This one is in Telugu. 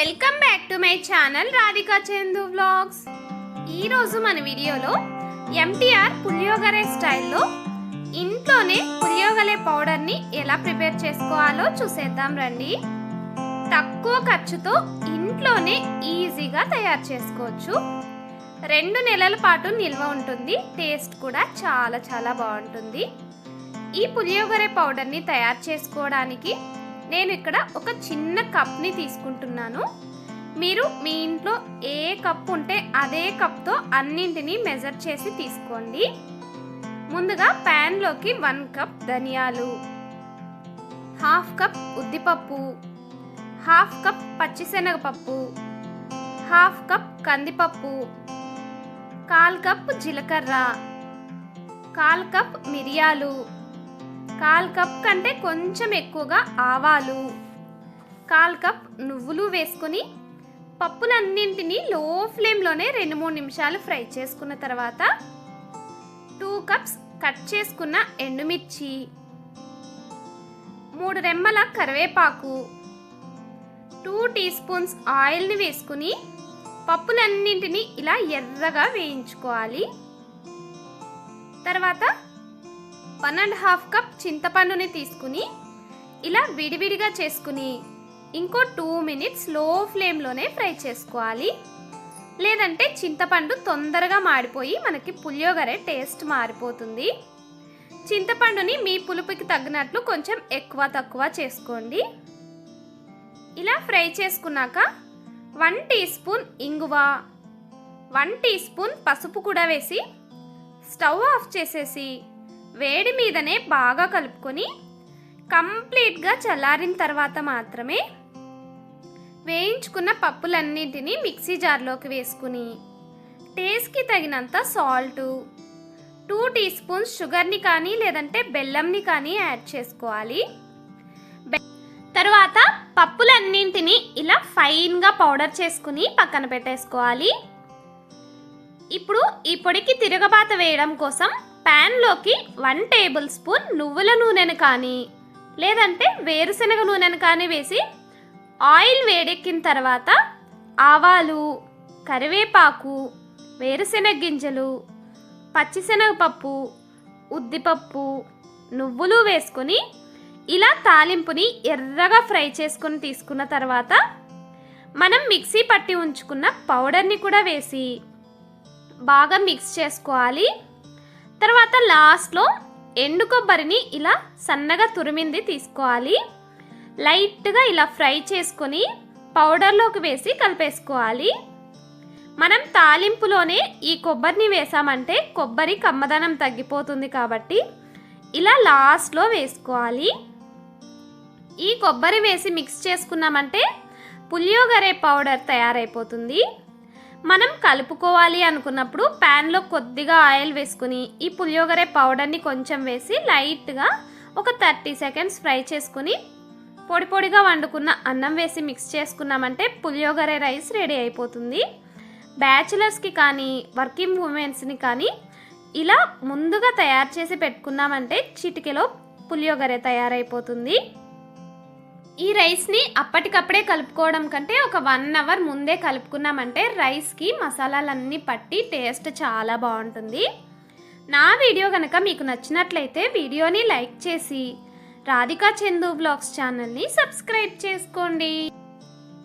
Welcome back to my channel Radhika Chandu vlogs. ఈరోజు మన వీడియోలో ఎంటీఆర్ పులియోగరే స్టైల్లో ఇంట్లోనే పులియోగరే పౌడర్ని ఎలా ప్రిపేర్ చేసుకోవాలో చూసేద్దాం రండి. తక్కువ ఖర్చుతో ఇంట్లోనే ఈజీగా తయారు చేసుకోవచ్చు. రెండు నెలల పాటు నిల్వ ఉంటుంది టేస్ట్ కూడా చాలా చాలా బాగుంటుంది. ఈ పులియోగరే పౌడర్ని తయారు చేసుకోవడానికి నేను ఇక్కడ ఒక చిన్న కప్ని తీసుకుంటున్నాను. మీరు మీ ఇంట్లో ఏ కప్ ఉంటే అదే కప్తో అన్నింటినీ మెజర్ చేసి తీసుకోండి. ముందుగా ప్యాన్లోకి వన్ కప్ ధనియాలు హాఫ్ కప్ ఉద్దిపప్పు హాఫ్ కప్ పచ్చిశనగపప్పు హాఫ్ కప్ కందిపప్పు కాల్ కప్ జీలకర్ర కాల్ కప్ మిరియాలు కాల్ కప్ కంటే కొంచెం ఎక్కువగా ఆవాలు. కాల్ కప్ నువ్వులు వేసుకొని పప్పులన్నింటినీ లో ఫ్లేమ్లోనే రెండు మూడు నిమిషాలు ఫ్రై చేసుకున్న తర్వాత టూ కప్స్ కట్ చేసుకున్న ఎండుమిర్చి మూడు రెమ్మల కరివేపాకు టూ టీ స్పూన్స్ ఆయిల్ని వేసుకుని పప్పులన్నింటినీ ఇలా ఎర్రగా వేయించుకోవాలి. తర్వాత వన్ అండ్ హాఫ్ కప్ చింతపండుని తీసుకుని ఇలా విడివిడిగా చేసుకుని ఇంకో టూ మినిట్స్లో ఫ్లేమ్లోనే ఫ్రై చేసుకోవాలి. లేదంటే చింతపండు తొందరగా మాడిపోయి మనకి పులియోగరే టేస్ట్ మారిపోతుంది. చింతపండుని మీ పులుపుకి తగినట్లు కొంచెం ఎక్కువ తక్కువ చేసుకోండి. ఇలా ఫ్రై చేసుకున్నాక వన్ టీ స్పూన్ ఇంగువ వన్ టీ స్పూన్ పసుపు కూడా వేసి స్టవ్ ఆఫ్ చేసేసి వేడి మీదనే బాగా కలుపుకొని కంప్లీట్గా చల్లారిన తర్వాత మాత్రమే వేయించుకున్న పప్పులన్నింటినీ మిక్సీ జార్లోకి వేసుకుని టేస్ట్కి తగినంత సాల్టు టూ టీ స్పూన్స్ షుగర్ని కానీ లేదంటే బెల్లంని కానీ యాడ్ చేసుకోవాలి. తర్వాత పప్పులన్నింటినీ ఇలా ఫైన్గా పౌడర్ చేసుకుని పక్కన పెట్టేసుకోవాలి. ఇప్పుడు ఈ పొడికి తిరగబాత వేయడం కోసం ప్యాన్లోకి వన్ టేబుల్ స్పూన్ నువ్వుల నూనెను కానీ లేదంటే వేరుశనగ నూనెను కానీ వేసి ఆయిల్ వేడెక్కిన తర్వాత ఆవాలు కరివేపాకు వేరుశెనగ గింజలు పచ్చిశనగపప్పు ఉద్దిపప్పు నువ్వులు వేసుకొని ఇలా తాలింపుని ఎర్రగా ఫ్రై చేసుకొని తీసుకున్న తర్వాత మనం మిక్సీ పట్టి ఉంచుకున్న పౌడర్ని కూడా వేసి బాగా మిక్స్ చేసుకోవాలి. తర్వాత లాస్ట్లో ఎండు కొబ్బరిని ఇలా సన్నగా తురిమింది తీసుకోవాలి. లైట్గా ఇలా ఫ్రై చేసుకొని పౌడర్లోకి వేసి కలిపేసుకోవాలి. మనం తాలింపులోనే ఈ కొబ్బరిని వేసామంటే కొబ్బరి కమ్మదనం తగ్గిపోతుంది కాబట్టి ఇలా లాస్ట్లో వేసుకోవాలి. ఈ కొబ్బరి వేసి మిక్స్ చేసుకున్నామంటే పులియోగరే పౌడర్ తయారైపోతుంది. మనం కలుపుకోవాలి అనుకున్నప్పుడు ప్యాన్లో కొద్దిగా ఆయిల్ వేసుకుని ఈ పులియోగరే పౌడర్ని కొంచెం వేసి లైట్గా ఒక థర్టీ సెకండ్స్ ఫ్రై చేసుకుని పొడి పొడిగా వండుకున్న అన్నం వేసి మిక్స్ చేసుకున్నామంటే పులియోగరే రైస్ రెడీ అయిపోతుంది. బ్యాచులర్స్కి కానీ వర్కింగ్ ఉమెన్స్ని కానీ ఇలా ముందుగా తయారు చేసి పెట్టుకున్నామంటే చిటికెలో పులియోగరే తయారైపోతుంది. ఈ రైస్ని అప్పటికప్పుడే కలుపుకోవడం కంటే ఒక వన్ అవర్ ముందే కలుపుకున్నామంటే రైస్కి మసాలాలన్నీ పట్టి టేస్ట్ చాలా బాగుంటుంది. నా వీడియో కనుక మీకు నచ్చినట్లయితే వీడియోని లైక్ చేసి రాధికా చందు బ్లాగ్స్ ఛానల్ని సబ్స్క్రైబ్ చేసుకోండి.